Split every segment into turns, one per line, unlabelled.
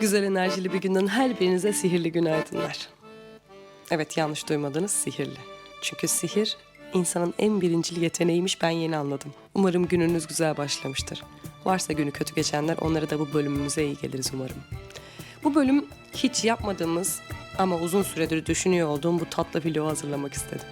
Güzel enerjili bir günden her birinize sihirli günaydınlar. Evet yanlış duymadınız sihirli. Çünkü sihir insanın en birincil yeteneğiymiş ben yeni anladım. Umarım gününüz güzel başlamıştır. Varsa günü kötü geçenler onlara da bu bölümümüze iyi geliriz umarım. Bu bölüm hiç yapmadığımız ama uzun süredir düşünüyor olduğum bu tatlı vlogu hazırlamak istedim.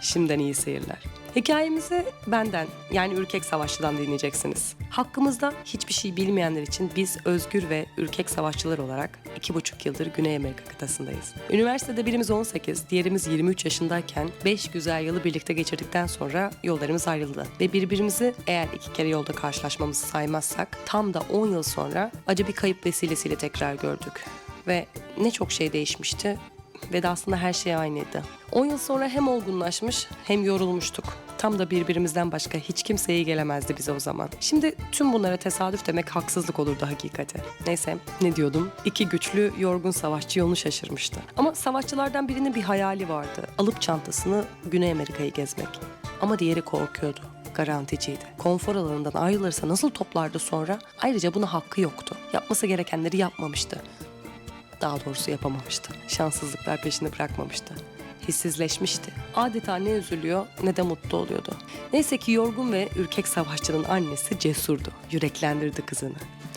Şimdiden iyi seyirler. Hikayemizi benden yani Ürkek Savaşçı'dan dinleyeceksiniz. Hakkımızda hiçbir şey bilmeyenler için biz özgür ve ürkek savaşçılar olarak iki buçuk yıldır Güney Amerika kıtasındayız. Üniversitede birimiz 18, diğerimiz 23 yaşındayken 5 güzel yılı birlikte geçirdikten sonra yollarımız ayrıldı. Ve birbirimizi eğer iki kere yolda karşılaşmamızı saymazsak tam da 10 yıl sonra acı bir kayıp vesilesiyle tekrar gördük. Ve ne çok şey değişmişti ve de aslında her şey aynıydı. 10 yıl sonra hem olgunlaşmış hem yorulmuştuk. Tam da birbirimizden başka hiç kimse iyi gelemezdi bize o zaman. Şimdi tüm bunlara tesadüf demek haksızlık olurdu hakikate. Neyse ne diyordum? İki güçlü yorgun savaşçı yolunu şaşırmıştı. Ama savaşçılardan birinin bir hayali vardı. Alıp çantasını Güney Amerika'yı gezmek. Ama diğeri korkuyordu garanticiydi. Konfor alanından ayrılırsa nasıl toplardı sonra? Ayrıca buna hakkı yoktu. Yapması gerekenleri yapmamıştı. Daha doğrusu yapamamıştı. Şanssızlıklar peşini bırakmamıştı. Hissizleşmişti. Adeta ne üzülüyor ne de mutlu oluyordu. Neyse ki yorgun ve ürkek savaşçının annesi cesurdu. Yüreklendirdi kızını.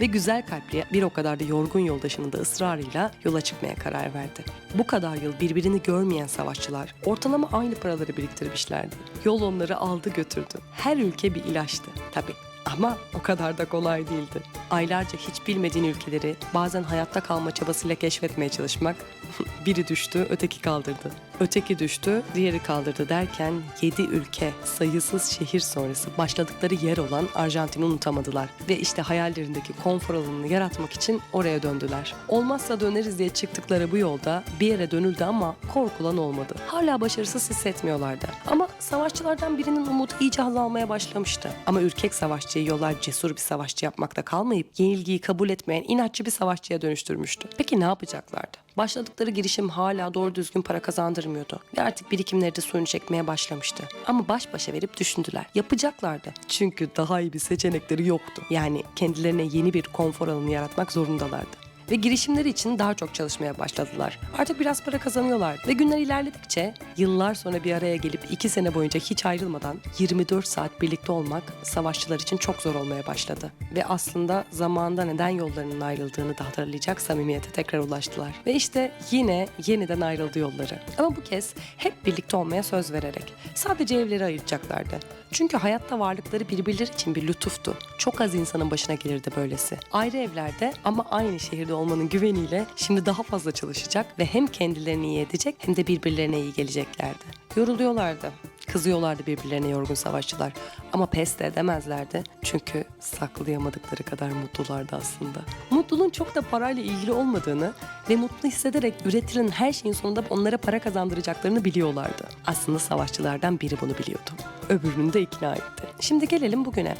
Ve güzel kalpli bir o kadar da yorgun yoldaşının da ısrarıyla yola çıkmaya karar verdi. Bu kadar yıl birbirini görmeyen savaşçılar ortalama aynı paraları biriktirmişlerdi. Yol onları aldı götürdü. Her ülke bir ilaçtı tabii. Ama o kadar da kolay değildi. Aylarca hiç bilmediğin ülkeleri bazen hayatta kalma çabasıyla keşfetmeye çalışmak biri düştü, öteki kaldırdı. Öteki düştü, diğeri kaldırdı derken 7 ülke, sayısız şehir sonrası başladıkları yer olan Arjantin'i unutamadılar. Ve işte hayallerindeki konfor alanını yaratmak için oraya döndüler. Olmazsa döneriz diye çıktıkları bu yolda bir yere dönüldü ama korkulan olmadı. Hala başarısız hissetmiyorlardı. Ama savaşçılardan birinin umudu iyice azalmaya başlamıştı. Ama ürkek savaşçıyı yollar cesur bir savaşçı yapmakta kalmayıp yenilgiyi kabul etmeyen inatçı bir savaşçıya dönüştürmüştü. Peki ne yapacaklardı? Başladıkları girişim hala doğru düzgün para kazandırmıyordu. Ve artık birikimleri de suyunu çekmeye başlamıştı. Ama baş başa verip düşündüler. Yapacaklardı. Çünkü daha iyi bir seçenekleri yoktu. Yani kendilerine yeni bir konfor alanı yaratmak zorundalardı ve girişimleri için daha çok çalışmaya başladılar. Artık biraz para kazanıyorlar ve günler ilerledikçe yıllar sonra bir araya gelip iki sene boyunca hiç ayrılmadan 24 saat birlikte olmak savaşçılar için çok zor olmaya başladı. Ve aslında zamanda neden yollarının ayrıldığını da hatırlayacak samimiyete tekrar ulaştılar. Ve işte yine yeniden ayrıldı yolları. Ama bu kez hep birlikte olmaya söz vererek. Sadece evleri ayıracaklardı. Çünkü hayatta varlıkları birbirleri için bir lütuftu. Çok az insanın başına gelirdi böylesi. Ayrı evlerde ama aynı şehirde olmanın güveniyle şimdi daha fazla çalışacak ve hem kendilerini iyi edecek hem de birbirlerine iyi geleceklerdi. Yoruluyorlardı. Kızıyorlardı birbirlerine yorgun savaşçılar. Ama pes de edemezlerdi. Çünkü saklayamadıkları kadar mutlulardı aslında. Mutluluğun çok da parayla ilgili olmadığını ve mutlu hissederek üretilen her şeyin sonunda onlara para kazandıracaklarını biliyorlardı. Aslında savaşçılardan biri bunu biliyordu. Öbürünü de ikna etti. Şimdi gelelim bugüne.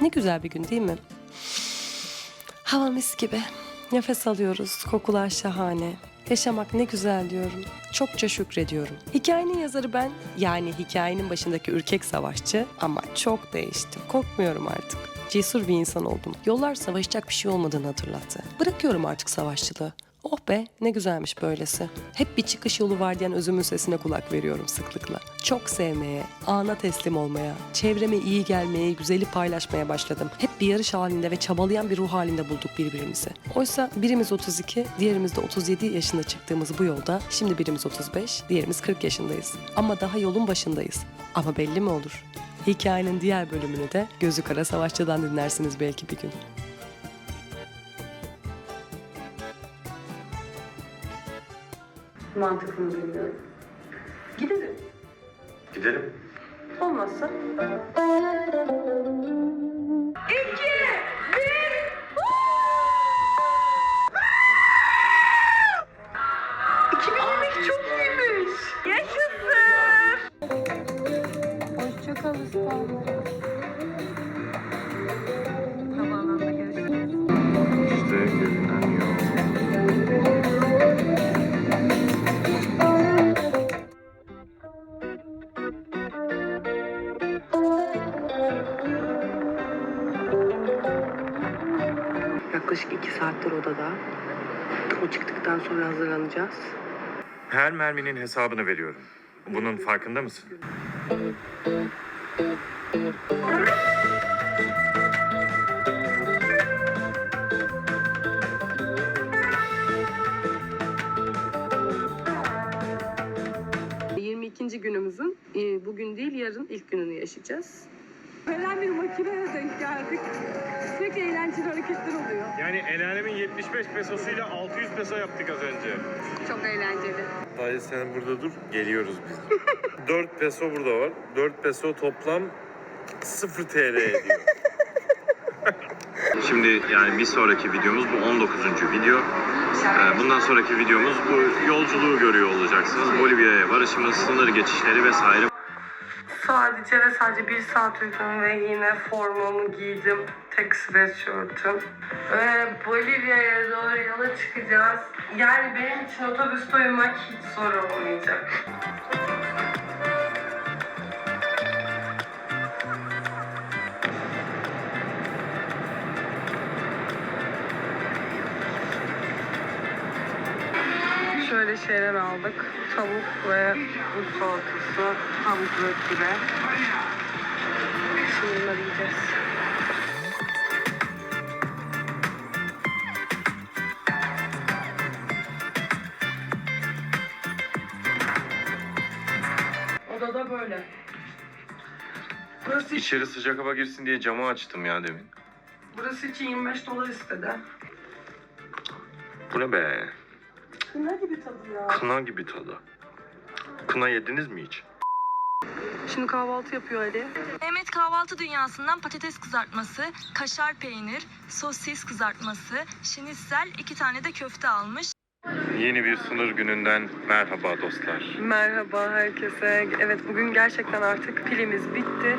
Ne güzel bir gün değil mi? Hava mis gibi. Nefes alıyoruz, kokular şahane. Yaşamak ne güzel diyorum. Çokça şükrediyorum. Hikayenin yazarı ben, yani hikayenin başındaki ürkek savaşçı ama çok değiştim. Korkmuyorum artık. Cesur bir insan oldum. Yollar savaşacak bir şey olmadığını hatırlattı. Bırakıyorum artık savaşçılığı. Oh be ne güzelmiş böylesi. Hep bir çıkış yolu var diyen özümün sesine kulak veriyorum sıklıkla. Çok sevmeye, ana teslim olmaya, çevreme iyi gelmeye, güzeli paylaşmaya başladım. Hep bir yarış halinde ve çabalayan bir ruh halinde bulduk birbirimizi. Oysa birimiz 32, diğerimiz de 37 yaşında çıktığımız bu yolda şimdi birimiz 35, diğerimiz 40 yaşındayız. Ama daha yolun başındayız. Ama belli mi olur? Hikayenin diğer bölümünü de Gözü Kara Savaşçı'dan dinlersiniz belki bir gün. Mantıklını bilmiyorum. Gidelim.
Gidelim.
Olmazsa?
Hoşçakal İstanbul.
Yaklaşık iki saattir odada. O çıktıktan sonra hazırlanacağız.
Her merminin hesabını veriyorum. Bunun farkında mısın?
22. günümüzün e, bugün değil yarın ilk gününü yaşayacağız.
Veren bir makineye denk geldik. Pek eğlenceli hareketler oluyor.
Yani el alemin 75 pesosuyla 600 peso yaptık az önce.
Çok eğlenceli.
Dayı sen burada dur. Geliyoruz biz. 4 peso burada var. 4 peso toplam 0 TL ediyor. Şimdi yani bir sonraki videomuz bu 19. video. Ee, Bundan sonraki videomuz bu yolculuğu görüyor olacaksınız. Bolivya'ya varışımız, sınır geçişleri vesaire.
Sadece ve sadece bir saat uyudum ve yine formamı giydim. Tek sweatshirt'üm. Ve Bolivya'ya doğru yola çıkacağız. Yani benim için otobüste uyumak hiç zor olmayacak. Şöyle şeyler aldık. Tavuk ve buz salatası, tavuk püre. Şimdi bunları yiyeceğiz. Odada böyle. Burası,
İçeri sıcak hava girsin diye camı açtım ya demin.
burası için 25 dolar istedi.
Bu ne be?
Ne gibi tadı ya?
Kına gibi tadı. Kına yediniz mi hiç?
Şimdi kahvaltı yapıyor Ali.
Mehmet kahvaltı dünyasından patates kızartması, kaşar peynir, sosis kızartması, şinitsel, iki tane de köfte almış.
Yeni bir sınır gününden merhaba dostlar.
Merhaba herkese. Evet bugün gerçekten artık pilimiz bitti.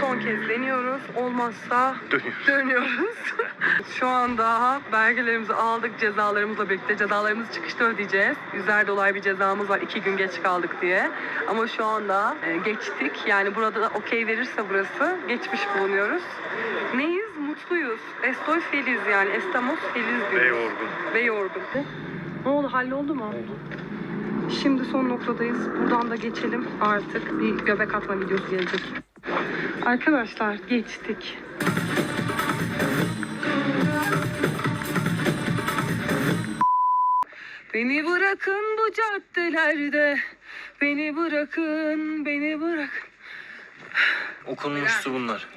Son kez deniyoruz. Olmazsa
Dönüyoruz.
dönüyoruz. Şu anda belgelerimizi aldık cezalarımızla birlikte. Cezalarımızı çıkışta ödeyeceğiz. 100'er dolar bir cezamız var iki gün geç kaldık diye. Ama şu anda e, geçtik. Yani burada da okey verirse burası geçmiş bulunuyoruz. Neyiz? Mutluyuz. Estoy feliz yani. Estamos feliz
Ve
diyoruz.
yorgun.
Ve yorgun. Ne oldu? Halloldu mu? Şimdi son noktadayız. Buradan da geçelim artık. Bir göbek atma videosu gelecek. Arkadaşlar geçtik. Beni bırakın bu caddelerde. Beni bırakın, beni bırak.
Okunmuştu bunlar.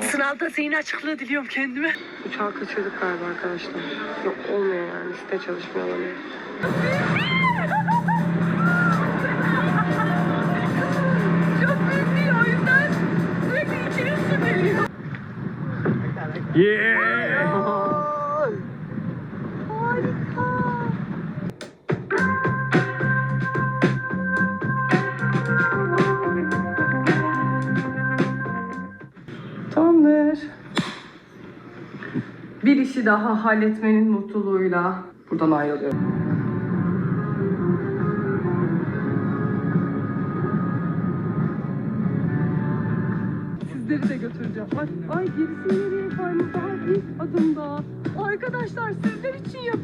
Sınavda zihin açıklığı diliyorum kendime. Uçağı kaçırdık galiba arkadaşlar. Yok olmuyor yani. Site çalışmıyor olabilir.
Yeah!
İşi daha halletmenin mutluluğuyla buradan ayrılıyorum. Sizleri de götüreceğim. Ay, ay gerisi nereye kaymış daha ilk adımda. Arkadaşlar sizler için yapıyorum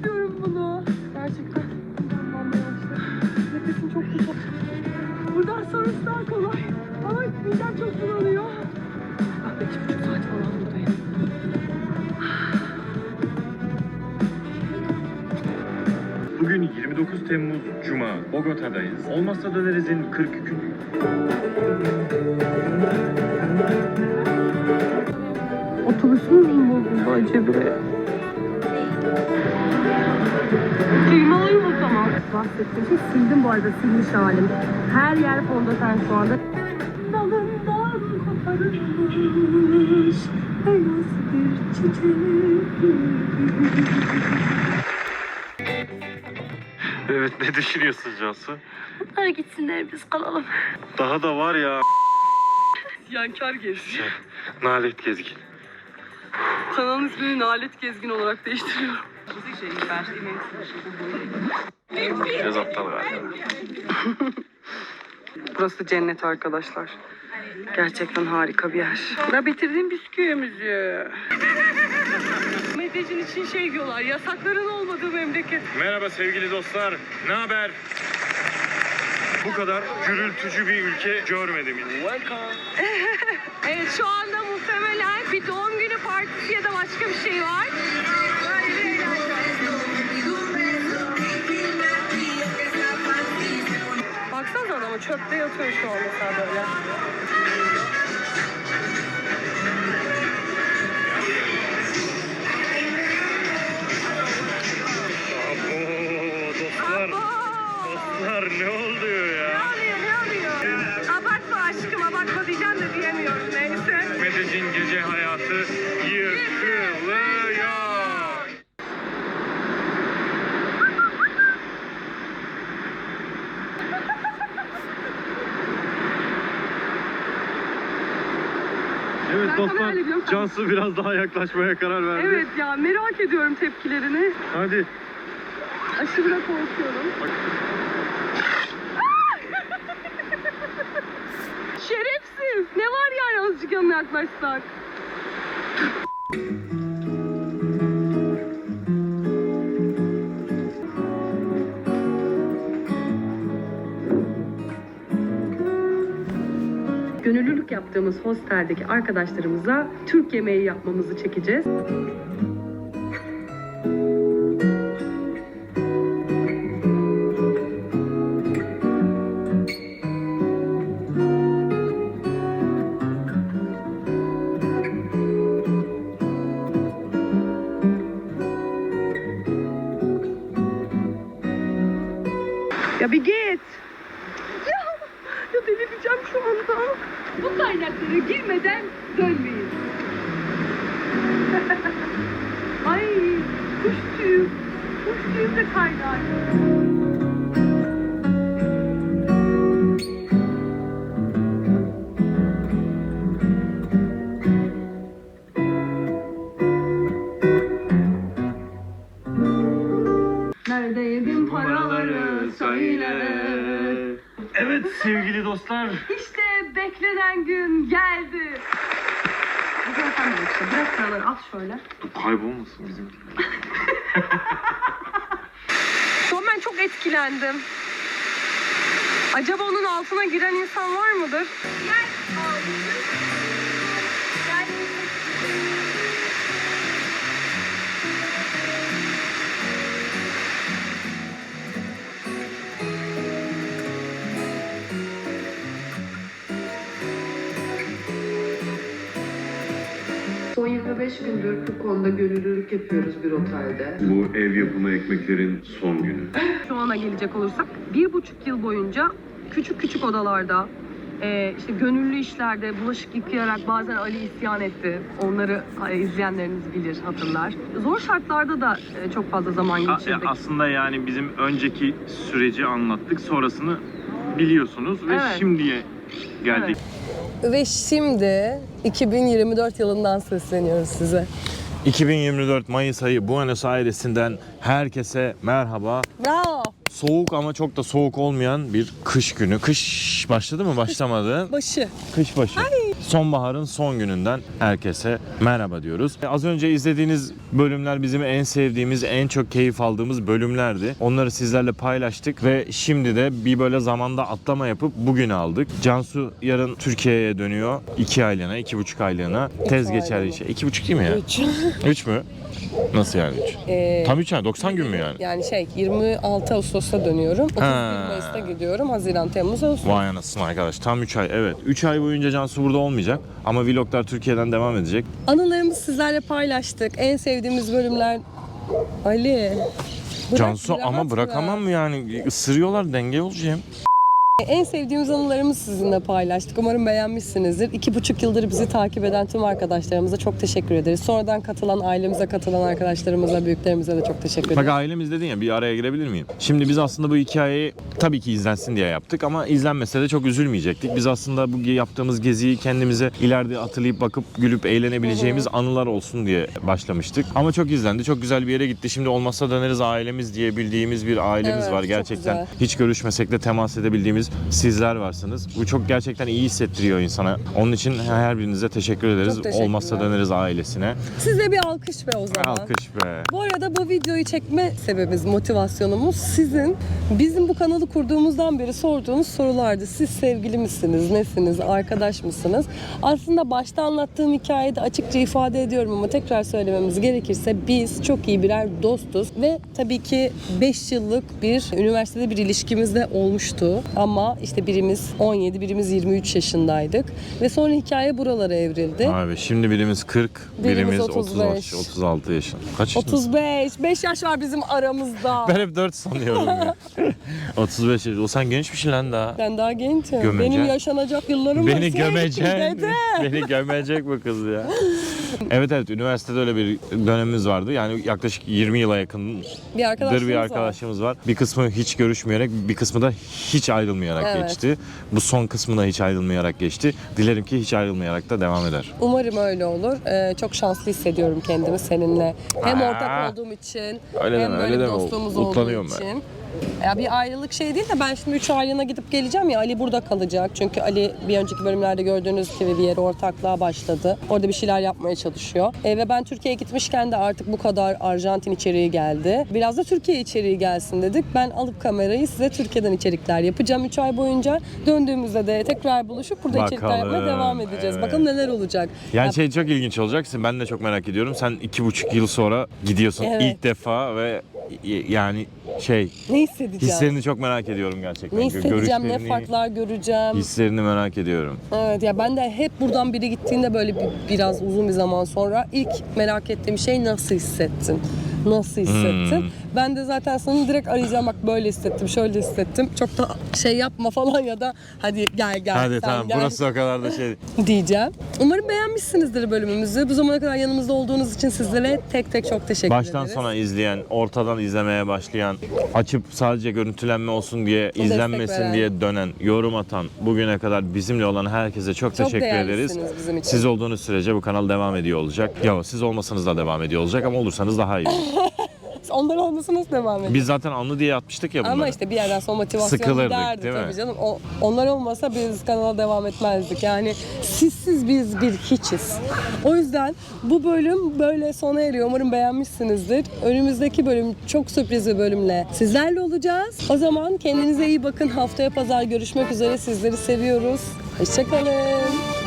Temmuz Cuma. Bogota'dayız. Olmazsa dönerizin 43.
Otobüsümüz mü bozuldu acaba? Kıymalıyım o zaman. Bahsettiğim şey sildim bu arada silmiş halim. Her yer fondöten şu anda. Dalından koparılmış beyaz bir çiçek.
Evet ne düşünüyorsun Cansu?
Bunlar gitsinler biz kalalım.
Daha da var ya.
Yankar gezgin.
Nalet gezgin.
Kanalın ismini Nalet Gezgin olarak değiştiriyorum.
Biraz aptal galiba.
Burası cennet arkadaşlar. Gerçekten harika bir yer. Ya bitirdiğim bisküvimizi. Medyacın için şey diyorlar, yasakların olmadığı memleket.
Merhaba sevgili dostlar. Ne haber? Bu kadar gürültücü bir ülke görmedim. Welcome.
Evet şu anda muhtemelen bir doğum günü partisi ya da başka bir şey var. Baksanıza adama çöpte yatıyor şu an mesela böyle.
Cansu biraz daha yaklaşmaya karar verdi.
Evet ya merak ediyorum tepkilerini.
Hadi.
Aşırı korkuyorum. Şerefsiz. Ne var yani azıcık yanına yaklaşsak? Yaptığımız hosteldeki arkadaşlarımıza Türk yemeği yapmamızı çekeceğiz. Söyle.
Evet sevgili dostlar.
İşte beklenen gün geldi. Güzel sen de işte. Bırak paraları at şöyle.
Kaybolmasın bizim.
An ben çok etkilendim. Acaba onun altına giren insan var mıdır?
Son 25 gündür bu konuda gönüllülük yapıyoruz bir otelde.
Bu ev yapımı ekmeklerin son günü.
Şu ana gelecek olursak bir buçuk yıl boyunca küçük küçük odalarda e, işte gönüllü işlerde bulaşık yıkayarak bazen Ali isyan etti. Onları e, izleyenleriniz bilir, hatırlar. Zor şartlarda da e, çok fazla zaman
A-
geçirdik.
Aslında yani bizim önceki süreci anlattık. Sonrasını biliyorsunuz ve
Evet.
şimdiye geldik.
Ve şimdi 2024 yılından sesleniyoruz size.
2024 Mayıs ayı Buenos Aires'inden herkese merhaba.
Bravo.
Soğuk ama çok da soğuk olmayan bir kış günü. Kış başladı mı? Başlamadı.
Başı.
Kış başı. Sonbaharın son gününden herkese merhaba diyoruz. Az önce izlediğiniz bölümler bizim en sevdiğimiz, en çok keyif aldığımız bölümlerdi. Onları sizlerle paylaştık ve şimdi de bir böyle zamanda atlama yapıp bugün aldık. Cansu yarın Türkiye'ye dönüyor. 2 aylığına, iki buçuk aylığına. Tez geçer işe. İki buçuk değil mi ya?
3.
3 mü? Nasıl yani 3?
Ee,
Tam 3 ay 90 gün mü yani?
yani şey 26 Ağustos'ta dönüyorum. 31
Ha.
Mayıs'ta gidiyorum. Haziran, Temmuz, Ağustos.
Vay anasını arkadaş tam 3 ay evet. 3 ay boyunca Cansu burada olmayacak ama vloglar Türkiye'den devam edecek.
Anılarımızı sizlerle paylaştık. En sevdiğimiz bölümler... Ali. bırak,
Cansu ama bırakamam
bırak.
mı yani ısırıyorlar denge olacağım.
En sevdiğimiz anılarımızı sizinle paylaştık. Umarım beğenmişsinizdir. İki buçuk yıldır bizi takip eden tüm arkadaşlarımıza çok teşekkür ederiz. Sonradan katılan, ailemize katılan arkadaşlarımıza, büyüklerimize de çok teşekkür ederiz.
Bak ailemiz dedin ya bir araya girebilir miyim? Şimdi biz aslında bu hikayeyi tabii ki izlensin diye yaptık ama izlenmese de çok üzülmeyecektik. Biz aslında bu yaptığımız geziyi kendimize ileride hatırlayıp bakıp gülüp eğlenebileceğimiz anılar olsun diye başlamıştık. Ama çok izlendi. Çok güzel bir yere gitti. Şimdi olmazsa döneriz ailemiz diye bildiğimiz bir ailemiz
Evet,
var.
çok
Gerçekten
güzel.
hiç görüşmesek de temas edebildiğimiz dediğimiz sizler varsınız. Bu çok gerçekten iyi hissettiriyor insana. Onun için her birinize teşekkür ederiz.
Çok teşekkürler.
Olmazsa döneriz ailesine.
Size bir alkış be o zaman.
Alkış be.
Bu arada bu videoyu çekme sebebimiz, motivasyonumuz sizin bizim bu kanalı kurduğumuzdan beri sorduğunuz sorulardı. Siz sevgili misiniz, nesiniz, arkadaş mısınız? Aslında başta anlattığım hikayede açıkça ifade ediyorum ama tekrar söylememiz gerekirse biz çok iyi birer dostuz ve tabii ki 5 yıllık bir üniversitede bir ilişkimiz de olmuştu. Ama işte birimiz 17, birimiz 23 yaşındaydık ve sonra hikaye buralara evrildi.
Abi şimdi birimiz 40, birimiz,
Birimiz
35,
35.
36 yaşında. Kaç yaşındasın?
35, 5 yaş var bizim aramızda.
Ben hep 4 sanıyorum ya. 35 yaş. O sen gençmişsin lan daha.
Ben daha gençim.
Gömecek.
Benim yaşanacak yıllarım var.
Beni gömecek. Beni gömecek bu kız ya. Evet evet üniversitede öyle bir dönemimiz vardı. Yani yaklaşık 20 yıla yakındır
Bir arkadaşımız
bir arkadaşımız var. Bir kısmı hiç görüşmeyerek, bir kısmı da hiç ayrılmayarak
Evet.
geçti. Bu son kısmı da hiç ayrılmayarak geçti. Dilerim ki hiç ayrılmayarak da devam eder.
Umarım öyle olur. Ee, çok şanslı hissediyorum kendimi seninle. Hem
Aa.
ortak olduğum için
Öyle
hem
deme,
böyle
öyle deme.
dostluğumuz olduğu
Utanıyorum ben.
için. Ya bir ayrılık şey değil de ben şimdi 3 aylığına gidip geleceğim ya Ali burada kalacak. Çünkü Ali bir önceki bölümlerde gördüğünüz gibi bir yere ortaklığa başladı. Orada bir şeyler yapmaya çalışıyor. E, ve ben Türkiye'ye gitmişken de artık bu kadar Arjantin içeriği geldi. Biraz da Türkiye içeriği gelsin dedik. Ben alıp kamerayı size Türkiye'den içerikler yapacağım 3 ay boyunca. Döndüğümüzde de tekrar buluşup burada içerikler yapmaya
Bakalım,
devam edeceğiz.
evet.
Bakalım neler olacak.
Yani
Ya-
şey çok ilginç olacak. Ben de çok merak ediyorum. Sen iki buçuk yıl sonra gidiyorsun
Evet.
ilk defa ve yani şey
ne hissedeceğim?
hislerini çok merak ediyorum gerçekten.
Ne hissedeceğim, ne farklar göreceğim.
Hislerini merak ediyorum.
Evet ya ben de hep buradan biri gittiğinde böyle bir, biraz uzun bir zaman sonra ilk merak ettiğim şey nasıl hissettin? Nasıl hissettin?
Hmm.
Ben de zaten seni direkt arayacağım bak böyle hissettim, şöyle hissettim. Çok da şey yapma falan ya da hadi gel gel
Hadi
sen
tamam
gel
burası o kadar da şey.
diyeceğim. Umarım beğenmişsinizdir bölümümüzü. Bu zamana kadar yanımızda olduğunuz için sizlere tek tek çok teşekkür
Baştan
ederiz.
sona izleyen, ortadan izlemeye başlayan, açıp sadece görüntülenme olsun diye,
Destek
izlenmesin
veren.
diye dönen, yorum atan, bugüne kadar bizimle olan herkese çok,
Çok
teşekkür ederiz.
bizim için.
Siz olduğunuz sürece bu kanal devam ediyor olacak. Ya siz olmasanız da devam ediyor olacak ama olursanız daha iyi.
Onlar olmasa nasıl devam edecek?
Biz zaten anlı diye atmıştık ya bunları.
Ama işte bir yerden sonra motivasyon
Sıkılırdık,
giderdi
değil mi?
tabii canım. O, onlar olmasa biz kanala devam etmezdik. Yani sizsiz biz bir hiçiz. O yüzden bu bölüm böyle sona eriyor. Umarım beğenmişsinizdir. Önümüzdeki bölüm çok sürpriz bir bölümle sizlerle olacağız. O zaman kendinize iyi bakın. Haftaya pazar görüşmek üzere. Sizleri seviyoruz. Hoşçakalın.